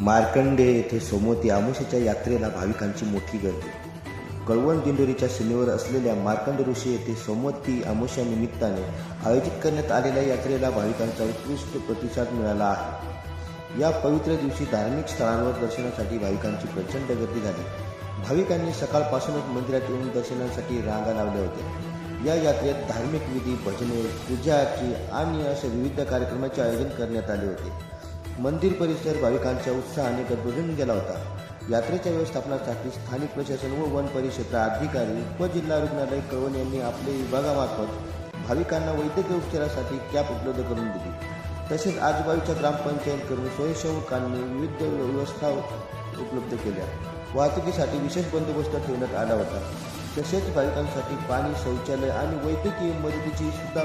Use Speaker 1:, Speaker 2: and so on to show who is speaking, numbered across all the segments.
Speaker 1: मार्कंडे येथे सोमवती आमुषेच्या यात्रेला भाविकांची मोठी गर्दी. कळवण दिंडोरीच्या सीमेवर असलेल्या मार्कंड ऋषी येथे सोमवती आमुषा निमित्ताने आयोजित करण्यात आलेल्या यात्रेला भाविकांचा उत्कृष्ट प्रतिसाद मिळाला आहे. या पवित्र दिवशी धार्मिक स्थळांवर दर्शनासाठी भाविकांची प्रचंड गर्दी झाली. भाविकांनी सकाळपासूनच मंदिरात येऊन दर्शनासाठी रांगा लावल्या होत्या. या यात्रेत धार्मिक विधी भजने पूजाची आणि अशा विविध कार्यक्रमाचे आयोजन करण्यात आले होते. मंदिर परिसर भाविकांच्या उत्साहाने गदबडून गेला होता. यात्रेच्या व्यवस्थापनासाठी स्थानिक प्रशासन व वन परिक्षेत्र अधिकारी व जिल्हा रुग्णालय कळवण यांनी आपले विभागामार्फत भाविकांना वैद्यकीय उपचारासाठी कॅप उपलब्ध करून दिली. तसेच आजूबाजूच्या ग्रामपंचायतकडून स्वयंसेवकांनी विविध व्यवस्था उपलब्ध केल्या. वाहतुकीसाठी विशेष बंदोबस्त ठेवण्यात आला होता. तसेच भाविकांसाठी पाणी शौचालय आणि वैद्यकीय मदतीची सुद्धा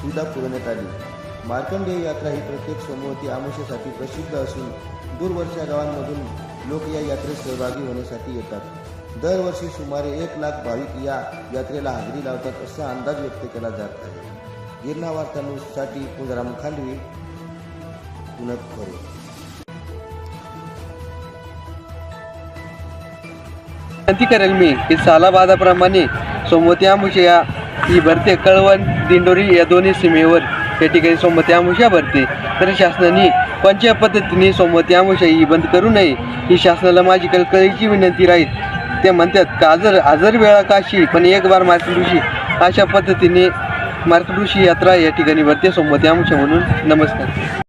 Speaker 1: सुविधा पुरवण्यात आली. मार्कंडेय यात्रा ही प्रत्येक सोमवती आमुषेसाठी प्रसिद्ध असून दूरवरच्या गावांमधून लोक या यात्रेत सहभागी होण्यासाठी येतात. दरवर्षी सुमारे एक लाख भाविक या यात्रेला हजेरी लावतात असा अंदाज व्यक्त केला जात आहे. गिरणा वार्तांसाठी न्यूजसाठी पुनराम खांडवी पुनत खोरे.
Speaker 2: विनंती करेल मी. की सालाबादाप्रमाणे सोमवती आमुषा या ही भरते कळवण दिंडोरी या दोन्ही सीमेवर. या ठिकाणी सोमवती आमुषा भरते. तर शासनाने कोणत्या पद्धतीने सोमवती आमुषा ही बंद करू नये ही शासनाला माझी कळकळीची विनंती राहील. ते म्हणतात का हजर हजर वेळा काशी पण एक बार मातृषी अशा पद्धतीने मातृषी यात्रा या ठिकाणी भरते सोमवती आमुषा म्हणून. नमस्कार.